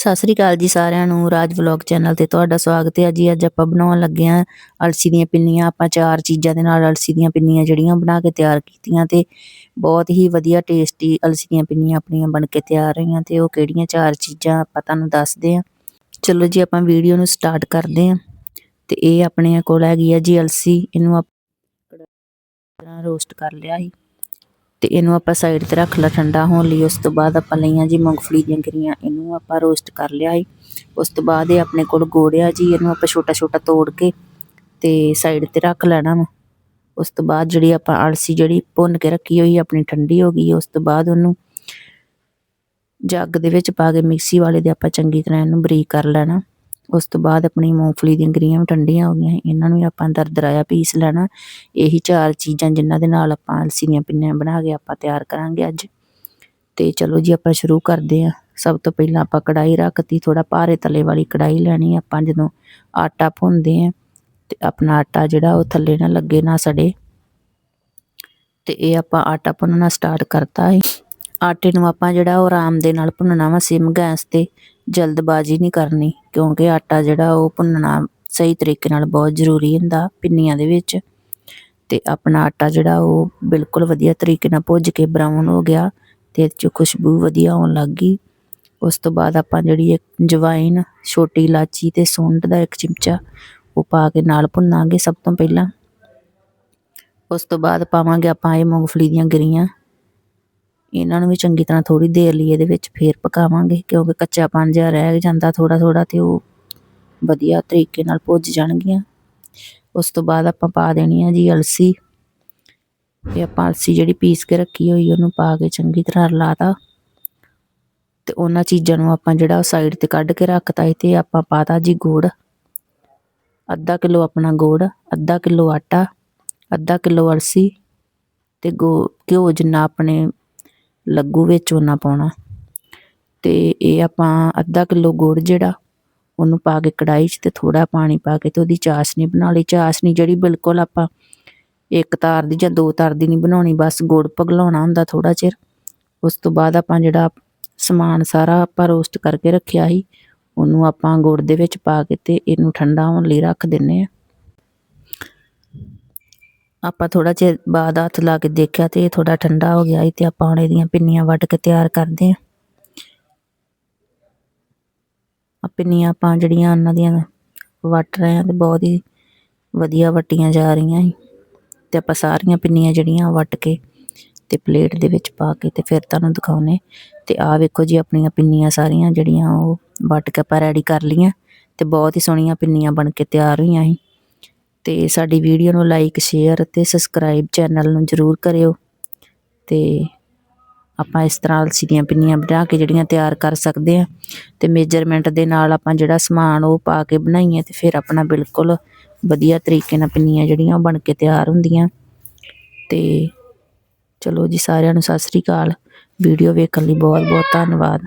ਸਤਿ ਸ੍ਰੀ ਅਕਾਲ ਜੀ ਸਾਰਿਆਂ ਨੂੰ, ਰਾਜ ਵਲੌਗ ਚੈਨਲ ਤੇ ਤੁਹਾਡਾ ਸਵਾਗਤ ਹੈ। ਜੀ, ਅੱਜ ਆਪਾਂ ਬਣਾਉਣ ਲੱਗੇ ਆਂ ਅਲਸੀ ਦੀਆਂ ਪਿੰਨੀਆਂ। ਆਪਾਂ ਚਾਰ ਚੀਜ਼ਾਂ ਦੇ ਨਾਲ ਅਲਸੀ ਦੀਆਂ ਪਿੰਨੀਆਂ ਜਿਹੜੀਆਂ ਬਣਾ ਕੇ ਤਿਆਰ ਕੀਤੀਆਂ ਤੇ ਬਹੁਤ ਹੀ ਵਧੀਆ ਟੇਸਟੀ ਅਲਸੀ ਦੀਆਂ ਪਿੰਨੀਆਂ ਆਪਣੀਆਂ ਬਣ ਕੇ ਤਿਆਰ ਰਹੀਆਂ ਤੇ ਉਹ ਕਿਹੜੀਆਂ ਚਾਰ ਚੀਜ਼ਾਂ ਆਪਾਂ ਤੁਹਾਨੂੰ ਦੱਸਦੇ ਆਂ ਚਲੋ ਜੀ, ਆਪਾਂ ਵੀਡੀਓ ਨੂੰ ਸਟਾਰਟ ਕਰਦੇ ਆਂ ਤੇ ਇਹ ਆਪਣੇ ਕੋਲ ਹੈਗੀ ਆ ਜੀ ਅਲਸੀ। ਇਹਨੂੰ ਆਪਾਂ ਰੋਸਟ ਕਰ ਲਿਆ ਸੀ। ਤੇ ਇਹਨੂੰ ਆਪਾਂ ਸਾਈਡ ਤੇ ਰੱਖ ਲਾ ਠੰਡਾ ਹੋਣ ਲਈ। ਉਸ ਤੋਂ ਬਾਅਦ ਆਪਾਂ ਲਈਆਂ ਜੀ ਮੂੰਗਫਲੀ ਦੀਆਂ ਗਿਰੀਆਂ, ਇਹਨੂੰ ਆਪਾਂ ਰੋਸਟ ਕਰ ਲਿਆ ਸੀ। ਉਸ ਤੋਂ ਬਾਅਦ ਇਹ ਆਪਣੇ ਕੋਲ ਗੋੜਿਆ ਜੀ, ਇਹਨੂੰ ਆਪਾਂ ਛੋਟਾ ਛੋਟਾ ਤੋੜ ਕੇ ਤੇ ਸਾਈਡ ਤੇ ਰੱਖ ਲੈਣਾ ਵਾ। ਉਸ ਤੋਂ ਬਾਅਦ ਜਿਹੜੀ ਆਪਾਂ ਅਲਸੀ ਜਿਹੜੀ ਭੁੰਨ ਕੇ ਰੱਖੀ ਹੋਈ, ਆਪਣੀ ਠੰਡੀ ਹੋ ਗਈ, ਉਸ ਤੋਂ ਬਾਅਦ ਉਹਨੂੰ ਜੱਗ ਦੇ ਵਿੱਚ ਪਾ ਕੇ, ਮਿਕਸੀ ਵਾਲੇ ਦੇ ਆਪਾਂ ਚੰਗੀ ਤਰ੍ਹਾਂ ਇਹਨੂੰ ਬਰੀਕ ਕਰ ਲੈਣਾ। ਉਸ ਤੋਂ ਬਾਅਦ ਆਪਣੀ ਮੂੰਗਫਲੀ ਦੀਆਂ ਗਰੀਆਂ ਵੀ ਠੰਡੀਆਂ ਹੋ ਗਈਆਂ, ਇਹਨਾਂ ਨੂੰ ਵੀ ਆਪਾਂ ਦਰਦਰਾਇਆ ਪੀਸ ਲੈਣਾ। ਇਹੀ ਚਾਰ ਚੀਜ਼ਾਂ ਜਿਨ੍ਹਾਂ ਦੇ ਨਾਲ ਆਪਾਂ ਅਲਸੀ ਦੀਆਂ ਪਿੰਨੀਆਂ ਬਣਾ ਕੇ ਆਪਾਂ ਤਿਆਰ ਕਰਾਂਗੇ ਅੱਜ। ਤੇ ਚਲੋ ਜੀ, ਆਪਾਂ ਸ਼ੁਰੂ ਕਰਦੇ ਹਾਂ। ਸਭ ਤੋਂ ਪਹਿਲਾਂ ਆਪਾਂ ਕੜਾਈ ਰੱਖਤੀ ਥੋੜਾ ਭਾਰੇ ਤਲੇ ਵਾਲੀ ਕੜਾਈ ਲੈਣੀ ਆਪਾਂ ਜਦੋਂ ਆਟਾ ਭੁੰਨਦੇ ਆਂ ਤੇ ਆਪਣਾ ਆਟਾ ਜਿਹੜਾ ਉਹ ਥੱਲੇ ਨਾ ਲੱਗੇ, ਨਾ ਸੜੇ। ਤੇ ਇਹ ਆਪਾਂ ਆਟਾ ਭੁੰਨਣਾ ਸਟਾਰਟ ਕਰਤਾ ਹੈ ਆਟੇ ਨੂੰ ਆਪਾਂ ਜਿਹੜਾ ਉਹ ਆਰਾਮ ਦੇ ਨਾਲ ਭੁੰਨਣਾ ਵਾ ਸਿਮ ਗੈਸ ਤੇ ਜਲਦਬਾਜ਼ੀ ਨਹੀਂ ਕਰਨੀ, ਕਿਉਂਕਿ ਆਟਾ ਜਿਹੜਾ ਉਹ ਭੁੰਨਣਾ ਸਹੀ ਤਰੀਕੇ ਨਾਲ ਬਹੁਤ ਜ਼ਰੂਰੀ ਹੁੰਦਾ ਪਿੰਨੀਆਂ ਦੇ ਵਿੱਚ। ਤੇ ਆਪਣਾ ਆਟਾ ਜਿਹੜਾ ਉਹ ਬਿਲਕੁਲ ਵਧੀਆ ਤਰੀਕੇ ਨਾਲ ਭੁੱਜ ਕੇ ਬਰਾਊਨ ਹੋ ਗਿਆ ਤੇ ਇਹਦੇ 'ਚੋਂ ਖੁਸ਼ਬੂ ਵਧੀਆ ਆਉਣ ਲੱਗ ਗਈ। ਉਸ ਤੋਂ ਬਾਅਦ ਆਪਾਂ ਜਿਹੜੀ ਇੱਕ ਜਵਾਈਨ ਛੋਟੀ ਇਲਾਚੀ ਤੇ ਸੁੰਡ ਦਾ ਇੱਕ ਚਮਚਾ ਉਹ ਪਾ ਕੇ ਨਾਲ ਭੁੰਨਾਂਗੇ ਸਭ ਤੋਂ ਪਹਿਲਾਂ। ਉਸ ਤੋਂ ਬਾਅਦ ਪਾਵਾਂਗੇ ਆਪਾਂ ਇਹ ਮੂੰਗਫਲੀ ਦੀਆਂ ਗਿਰੀਆਂ। ਇਹਨਾਂ ਨੂੰ ਵੀ ਚੰਗੀ ਤਰ੍ਹਾਂ ਥੋੜੀ ਦੇਰ ਲਈ ਇਹਦੇ ਵਿੱਚ ਫੇਰ ਪਕਾਵਾਂਗੇ, ਕਿਉਂਕਿ ਕੱਚਾਪਨ ਜਿਹਾ ਰਹਿ ਜਾਂਦਾ ਥੋੜਾ ਥੋੜਾ ਤੇ ਉਹ ਵਧੀਆ ਤਰੀਕੇ ਨਾਲ ਭੁੱਜ ਜਾਣਗੀਆਂ। ਉਸ ਤੋਂ ਬਾਅਦ ਆਪਾਂ ਪਾ ਦੇਣੀ ਆ ਜੀ ਅਲਸੀ। ਇਹ ਆਪਾਂ ਅਲਸੀ ਜਿਹੜੀ ਪੀਸ ਕੇ ਰੱਖੀ ਹੋਈ, ਉਹਨੂੰ ਪਾ ਕੇ ਚੰਗੀ ਤਰ੍ਹਾਂ ਰਲਾਤਾ ਤੇ। ਉਹਨਾਂ ਚੀਜ਼ਾਂ ਨੂੰ ਆਪਾਂ ਜਿਹੜਾ ਉਹ ਸਾਈਡ ਤੇ ਕੱਢ ਕੇ ਰੱਖਤਾ ਤੇ ਆਪਾਂ ਪਾਤਾ ਜੀ ਗੁੜ। ਅੱਧਾ ਕਿਲੋ ਆਪਣਾ ਗੁੜ, ਅੱਧਾ ਕਿਲੋ ਆਟਾ, ਅੱਧਾ ਕਿਲੋ ਅਲਸੀ ਤੇ ਘਿਓ ਜਿੰਨਾ ਆਪਣੇ ਲੱਗੂ ਵਿੱਚ ਉਹਨਾਂ ਪਾਉਣਾ। ਤੇ ਇਹ ਆਪਾਂ ਅੱਧਾ ਕਿਲੋ ਗੁੜ ਜਿਹੜਾ, ਉਹਨੂੰ ਪਾ ਕੇ ਕੜਾਈ 'ਚ ਤੇ ਥੋੜਾ ਪਾਣੀ ਪਾ ਕੇ ਤੇ ਉਹਦੀ ਚਾਸ਼ਨੀ ਬਣਾ ਲਈ। ਚਾਸ਼ਨੀ ਜਿਹੜੀ ਬਿਲਕੁਲ ਆਪਾਂ ਇੱਕ ਤਾਰ ਦੀ ਜਾਂ ਦੋ ਤਾਰ ਦੀ ਨਹੀਂ ਬਣਾਉਣੀ, ਬਸ ਗੁੜ ਪਗਲਾਉਣਾ ਹੁੰਦਾ ਥੋੜਾ ਚਿਰ। ਉਸ ਤੋਂ ਬਾਅਦ ਆਪਾਂ ਜਿਹੜਾ ਸਮਾਨ ਸਾਰਾ ਆਪਾਂ ਰੋਸਟ ਕਰਕੇ ਰੱਖਿਆ ਸੀ, ਉਹਨੂੰ ਆਪਾਂ ਗੁੜ ਦੇ ਵਿੱਚ ਪਾ ਕੇ ਤੇ ਇਹਨੂੰ ਠੰਡਾ ਹੋਣ ਲਈ ਰੱਖ ਦਿੰਨੇ ਆ ਆਪਾਂ ਥੋੜਾ ਚਿਰ ਬਾਅਦ ਹੱਥ ਲਾ ਕੇ ਦੇਖਿਆ ਤੇ ਇਹ ਥੋੜਾ ਠੰਡਾ ਹੋ ਗਿਆ ਤੇ ਆਪਾਂ ਹੁਣ ਇਹਦੀਆਂ ਪਿੰਨੀਆਂ ਵੱਟ ਕੇ ਤਿਆਰ ਕਰਦੇ ਹਾਂ। ਆ ਪਿੰਨੀਆਂ ਆਪਾਂ ਜਿਹੜੀਆਂ ਉਹਨਾਂ ਦੀਆਂ ਵੱਟ ਰਹੇ ਆ ਤੇ ਬਹੁਤ ਹੀ ਵਧੀਆ ਵਟੀਆਂ ਜਾ ਰਹੀਆਂ ਸੀ। ਤੇ ਆਪਾਂ ਸਾਰੀਆਂ ਪਿੰਨੀਆਂ ਜਿਹੜੀਆਂ ਵੱਟ ਕੇ ਤੇ ਪਲੇਟ ਦੇ ਵਿੱਚ ਪਾ ਕੇ ਤੇ ਫਿਰ ਤੁਹਾਨੂੰ ਦਿਖਾਉਨੇ ਤੇ ਆ ਵੇਖੋ ਜੀ ਆਪਣੀਆਂ ਪਿੰਨੀਆਂ ਸਾਰੀਆਂ ਜਿਹੜੀਆਂ ਉਹ ਵੱਟ ਕੇ ਆਪਾਂ ਰੈਡੀ ਕਰ ਲਈਆਂ ਤੇ ਬਹੁਤ ਹੀ ਸੋਹਣੀਆਂ ਪਿੰਨੀਆਂ ਬਣ ਕੇ ਤਿਆਰ ਹੋਈਆਂ ਸੀ। ਤੇ ਸਾਡੀ ਵੀਡੀਓ ਨੂੰ ਲਾਈਕ ਸ਼ੇਅਰ ਅਤੇ ਸਬਸਕ੍ਰਾਈਬ ਚੈਨਲ ਨੂੰ ਜਰੂਰ ਕਰਿਓ। ਤੇ ਆਪਾਂ ਇਸ ਤਰ੍ਹਾਂ ਅਲਸੀ ਦੀਆਂ ਪਿੰਨੀਆਂ ਬਣਾ ਕੇ ਜਿਹੜੀਆਂ ਤਿਆਰ ਕਰ ਸਕਦੇ ਆ ਤੇ ਮੇਜਰਮੈਂਟ ਦੇ ਨਾਲ ਆਪਾਂ ਜਿਹੜਾ ਸਮਾਨ ਉਹ ਪਾ ਕੇ ਬਣਾਈਏ ਤੇ ਫਿਰ ਆਪਣਾ ਬਿਲਕੁਲ ਵਧੀਆ ਤਰੀਕੇ ਨਾਲ ਪਿੰਨੀਆਂ ਜਿਹੜੀਆਂ ਬਣ ਕੇ ਤਿਆਰ ਹੁੰਦੀਆਂ। ਤੇ ਚਲੋ ਜੀ, ਸਾਰਿਆਂ ਨੂੰ ਸਤਿ ਸ੍ਰੀ ਅਕਾਲ। ਵੀਡੀਓ ਵੇਖਣ ਲਈ ਬਹੁਤ ਬਹੁਤ ਧੰਨਵਾਦ।